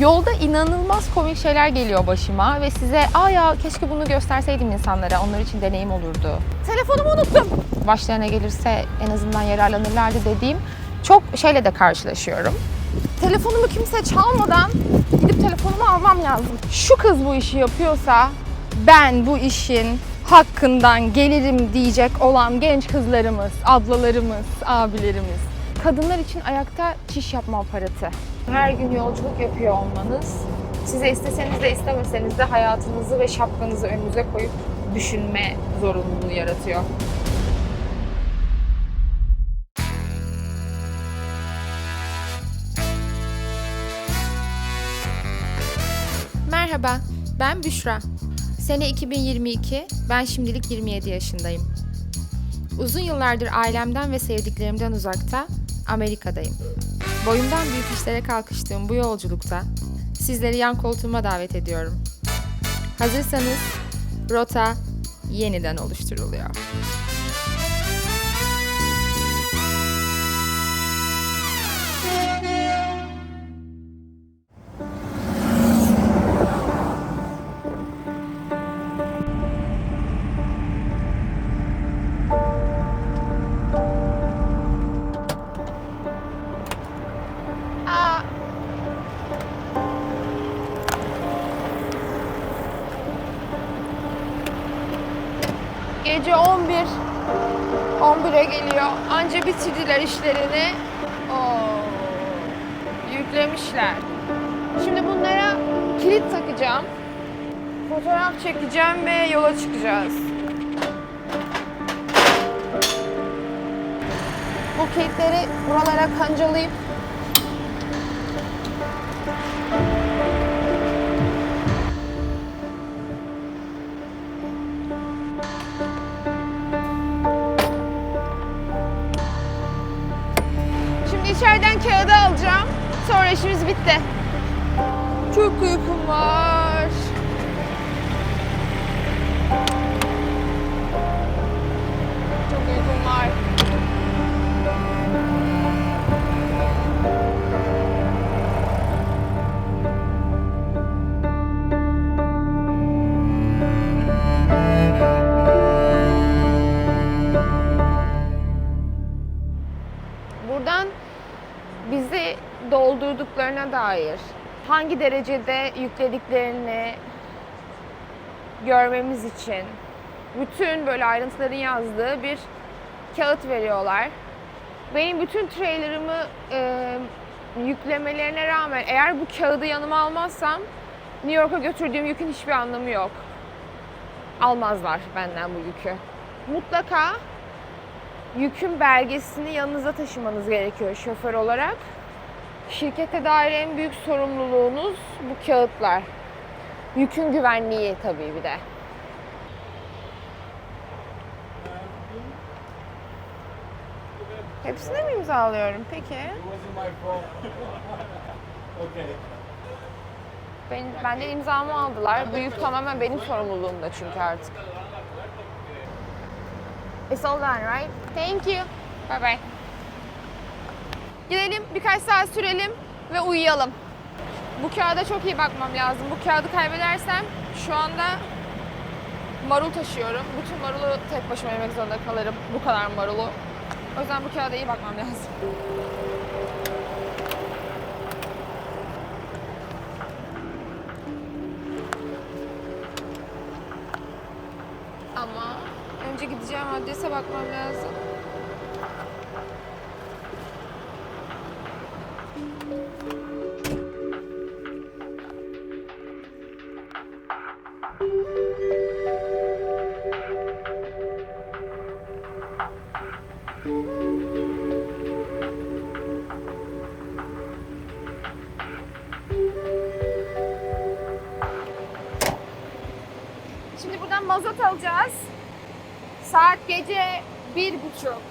Yolda inanılmaz komik şeyler geliyor başıma ve size aa ya keşke bunu gösterseydim insanlara onlar için deneyim olurdu. Telefonumu unuttum. Başlarına gelirse en azından yararlanırlardı dediğim çok şeyle de karşılaşıyorum. Telefonumu kimse çalmadan gidip telefonumu almam lazım. Şu kız bu işi yapıyorsa ben bu işin hakkından gelirim diyecek olan genç kızlarımız, ablalarımız, abilerimiz. Kadınlar için ayakta çiş yapma aparatı. Her gün yolculuk yapıyor olmanız size isteseniz de istemeseniz de hayatınızı ve şapkanızı önünüze koyup düşünme zorunluluğu yaratıyor. Merhaba, ben Büşra. Sene 2022, ben şimdilik 27 yaşındayım. Uzun yıllardır ailemden ve sevdiklerimden uzakta, Amerika'dayım. Boyumdan büyük işlere kalkıştığım bu yolculukta sizleri yan koltuğuma davet ediyorum. Hazırsanız rota yeniden oluşturuluyor. 11'e geliyor. Anca bitirdiler işlerini. Oo, yüklemişler. Şimdi bunlara kilit takacağım. Fotoğraf çekeceğim ve yola çıkacağız. Bu kilitleri buralara kancalayıp kağıdı alacağım. Sonra işimiz bitti. Çok uykum var. Doldurduklarına dair hangi derecede yüklediklerini görmemiz için bütün böyle ayrıntıların yazdığı bir kağıt veriyorlar. Benim bütün trailerımı e, yüklemelerine rağmen eğer bu kağıdı yanıma almazsam New York'a götürdüğüm yükün hiçbir anlamı yok. Almazlar benden bu yükü. Mutlaka yükün belgesini yanınıza taşımanız gerekiyor şoför olarak. Şirkete dair en büyük sorumluluğunuz bu kağıtlar. Yükün güvenliği tabii bir de. Hepsine mi imzalıyorum peki? Ben, benden imzamı aldılar. Bu yük tamamen benim sorumluluğumda çünkü artık. It's all done, right? Thank you. Bye bye. Gidelim, birkaç saat sürelim ve uyuyalım. Bu kağıda çok iyi bakmam lazım. Bu kağıdı kaybedersem şu anda marul taşıyorum. Bütün marulu tek başıma yemek zorunda kalırım. Bu kadar marulu. O yüzden bu kağıda iyi bakmam lazım. Ama önce gideceğim adrese bakmam lazım. Şimdi buradan mazot alacağız. Saat gece bir buçuk.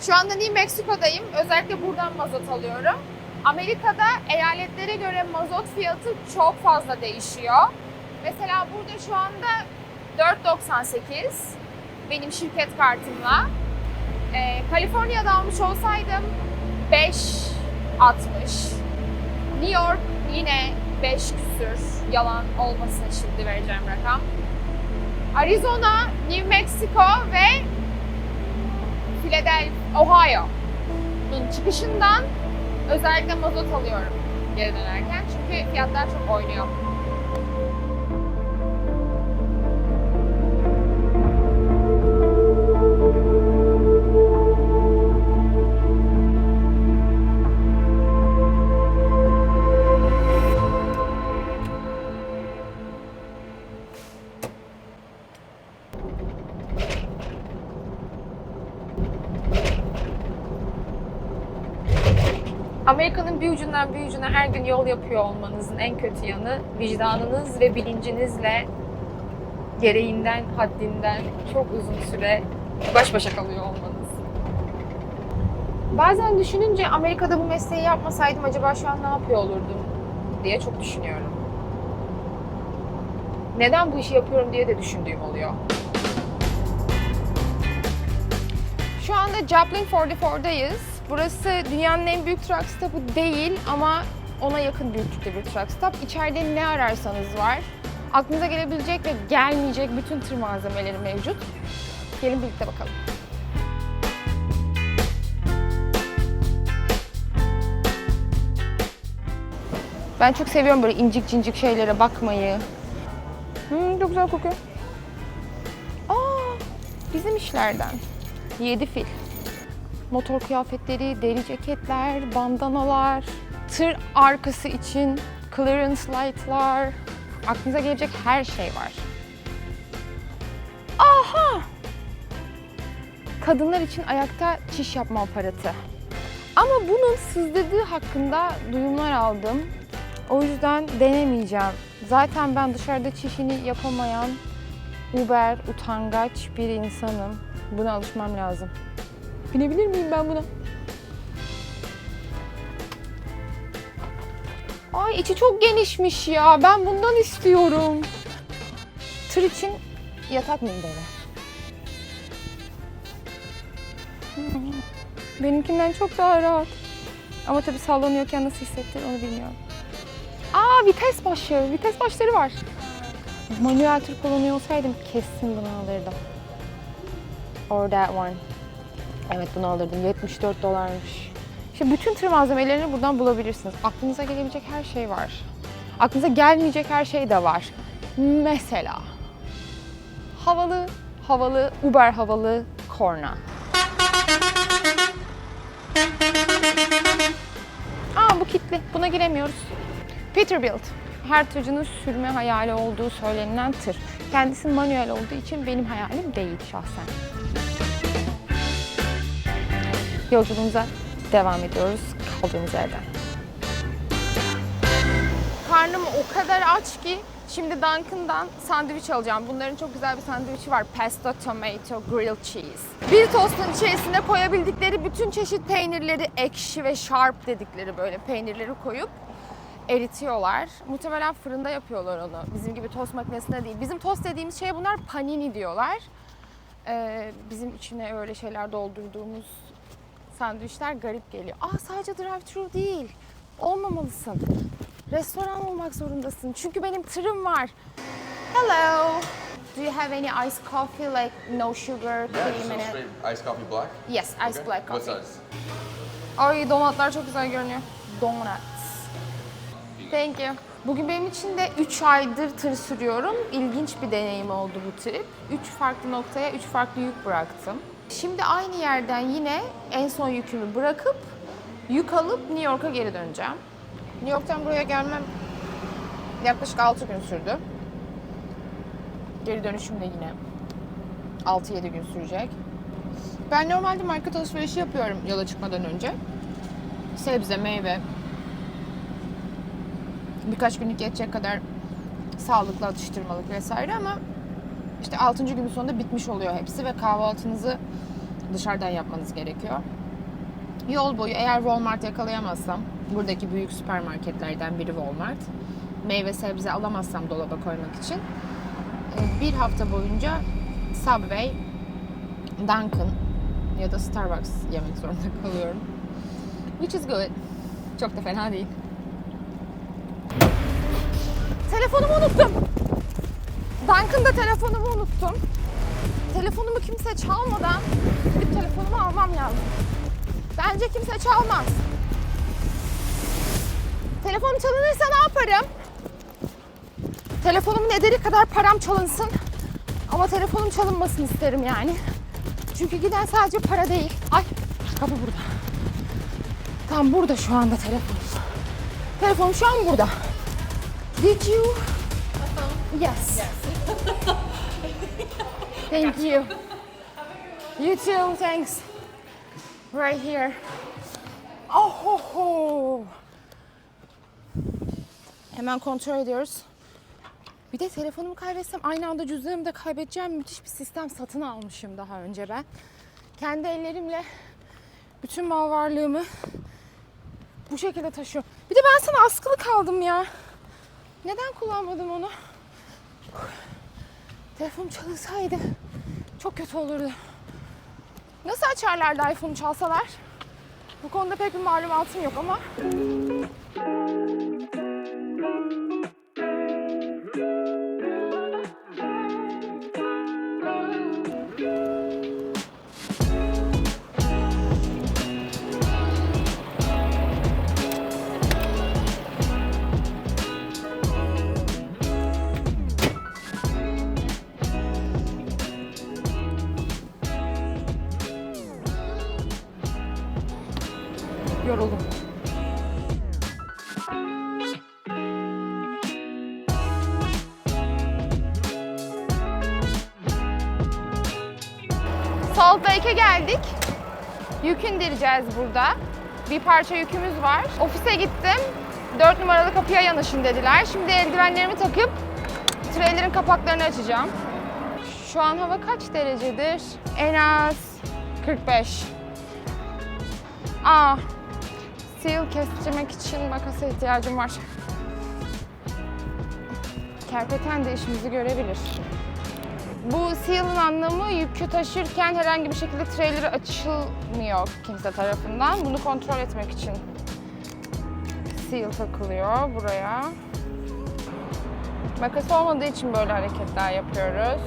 Şu anda New Mexico'dayım. Özellikle buradan mazot alıyorum. Amerika'da eyaletlere göre mazot fiyatı çok fazla değişiyor. Mesela burada şu anda 4.98 benim şirket kartımla. Ee, Kaliforniya'da almış olsaydım 5.60 New York yine 5 küsür. Yalan olmasın şimdi vereceğim rakam. Arizona, New Mexico ve Philadelphia, Ohio'nun çıkışından özellikle mazot alıyorum geri dönerken. Çünkü fiyatlar çok oynuyor. Amerika'nın bir ucundan bir ucuna her gün yol yapıyor olmanızın en kötü yanı vicdanınız ve bilincinizle gereğinden, haddinden çok uzun süre baş başa kalıyor olmanız. Bazen düşününce Amerika'da bu mesleği yapmasaydım acaba şu an ne yapıyor olurdum diye çok düşünüyorum. Neden bu işi yapıyorum diye de düşündüğüm oluyor. Şu anda Joplin 44'dayız. Burası dünyanın en büyük truck stop'u değil ama ona yakın büyüklükte bir truck stop. İçeride ne ararsanız var. Aklınıza gelebilecek ve gelmeyecek bütün tır malzemeleri mevcut. Gelin birlikte bakalım. Ben çok seviyorum böyle incik cincik şeylere bakmayı. Hmm, çok güzel kokuyor. Aa, bizim işlerden. Yedi fil. Motor kıyafetleri, deri ceketler, bandanalar, tır arkası için clearance light'lar. Aklınıza gelecek her şey var. Aha! Kadınlar için ayakta çiş yapma aparatı. Ama bunun sızdırdığı hakkında duyumlar aldım. O yüzden denemeyeceğim. Zaten ben dışarıda çişini yapamayan uber, utangaç bir insanım. Buna alışmam lazım. Binebilir miyim ben buna? Ay içi çok genişmiş ya. Ben bundan istiyorum. Tır için yatak minderi. Benimkinden çok daha rahat. Ama tabii sallanıyorken nasıl hissettirir onu bilmiyorum. Aa vites başı. Vites başları var. Manuel tır kullanıyor olsaydım kesin bunu alırdım. Or that one. Evet bunu alırdım. 74 dolarmış. İşte bütün tır malzemelerini buradan bulabilirsiniz. Aklınıza gelebilecek her şey var. Aklınıza gelmeyecek her şey de var. Mesela havalı, havalı, Uber havalı korna. Aa bu kilitli. Buna giremiyoruz. Peterbilt. Her tırcının sürme hayali olduğu söylenilen tır. Kendisi manuel olduğu için benim hayalim değil şahsen. Yolculuğumuza devam ediyoruz kaldığımız yerden. Karnım o kadar aç ki şimdi Dunkin'dan sandviç alacağım. Bunların çok güzel bir sandviçi var. Pesto Tomato Grilled Cheese. Bir tostun içerisine koyabildikleri bütün çeşit peynirleri ekşi ve sharp dedikleri böyle peynirleri koyup eritiyorlar. Muhtemelen fırında yapıyorlar onu. Bizim gibi tost makinesinde değil. Bizim tost dediğimiz şeye bunlar panini diyorlar. Ee, bizim içine öyle şeyler doldurduğumuz sandviçler garip geliyor. Aa sadece drive-thru değil. Olmamalısın. Restoran olmak zorundasın. Çünkü benim tırım var. Hello. Do you have any iced coffee like no sugar, Yeah, cream in it? iced coffee black. Yes, iced Okay. black What coffee. size? Ay donatlar çok güzel görünüyor. Donuts. Thank you. Bugün benim için de 3 aydır tır sürüyorum. İlginç bir deneyim oldu bu trip. 3 farklı noktaya 3 farklı yük bıraktım. Şimdi aynı yerden yine en son yükümü bırakıp yük alıp New York'a geri döneceğim. New York'tan buraya gelmem yaklaşık 6 gün sürdü. Geri dönüşüm de yine 6-7 gün sürecek. Ben normalde market alışverişi yapıyorum yola çıkmadan önce. Sebze, meyve, birkaç günlük yetecek kadar sağlıklı atıştırmalık vesaire ama işte 6. günün sonunda bitmiş oluyor hepsi ve kahvaltınızı dışarıdan yapmanız gerekiyor. Yol boyu eğer Walmart yakalayamazsam, buradaki büyük süpermarketlerden biri Walmart, meyve sebze alamazsam dolaba koymak için e, bir hafta boyunca Subway, Dunkin ya da Starbucks yemek zorunda kalıyorum. Which is good. Çok da fena değil. Telefonumu unuttum. Duncan'da telefonumu unuttum. Telefonumu kimse çalmadan gidip telefonumu almam lazım. Bence kimse çalmaz. Telefonum çalınırsa ne yaparım? Telefonumun ederi kadar param çalınsın. Ama telefonum çalınmasın isterim yani. Çünkü giden sadece para değil. Ay kapı burada. Tam burada şu anda telefonum. Telefonum şu an burada. Did you? Yes. Thank you. You too, thanks. Right here. Oh ho ho. Hemen kontrol ediyoruz. Bir de telefonumu kaybetsem aynı anda cüzdanımı da kaybedeceğim müthiş bir sistem satın almışım daha önce ben. Kendi ellerimle bütün mal varlığımı bu şekilde taşıyorum. Bir de ben sana askılı kaldım ya. Neden kullanmadım onu? Telefonum çalınsaydı çok kötü olurdu. Nasıl açarlardı iPhone'u çalsalar? Bu konuda pek bir malumatım yok ama. Geldik. Yük indireceğiz burada. Bir parça yükümüz var. Ofise gittim. 4 numaralı kapıya yanaşın dediler. Şimdi eldivenlerimi takıp trailer'ın kapaklarını açacağım. Şu an hava kaç derecedir? En az 45. Aa, seal kestirmek için makasa ihtiyacım var. Kerpeten de işimizi görebilir. Bu seal'ın anlamı yükü taşırken herhangi bir şekilde trailer'ı açılmıyor kimse tarafından. Bunu kontrol etmek için seal takılıyor buraya. Makas olmadığı için böyle hareketler yapıyoruz.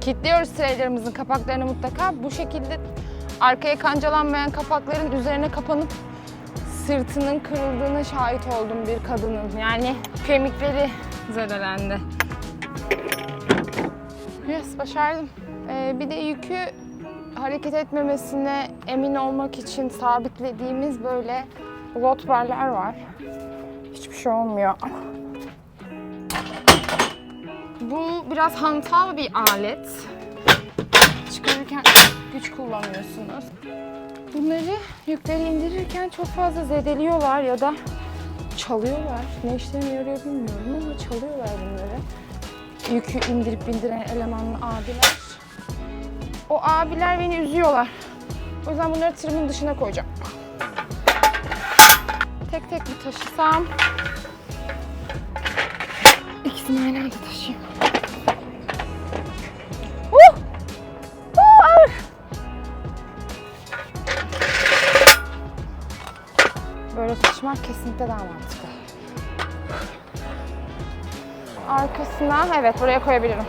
Kilitliyoruz trailerımızın kapaklarını mutlaka. Bu şekilde arkaya kancalanmayan kapakların üzerine kapanıp sırtının kırıldığına şahit oldum bir kadının. Yani kemikleri zedelendi. Yes, başardım. Ee, bir de yükü hareket etmemesine emin olmak için sabitlediğimiz böyle lot barlar var. Hiçbir şey olmuyor. Bu biraz hantal bir alet. Çıkarırken güç kullanıyorsunuz. Bunları yükleri indirirken çok fazla zedeliyorlar ya da çalıyorlar. Ne işlerine yarıyor bilmiyorum ama çalıyorlar bunları. Yükü indirip bindiren elemanlı abiler. O abiler beni üzüyorlar. O yüzden bunları tırımın dışına koyacağım. Tek tek bir taşısam. İkisini aynı anda taşıyayım. Taşımak kesinlikle daha mantıklı. Arkasına evet buraya koyabilirim.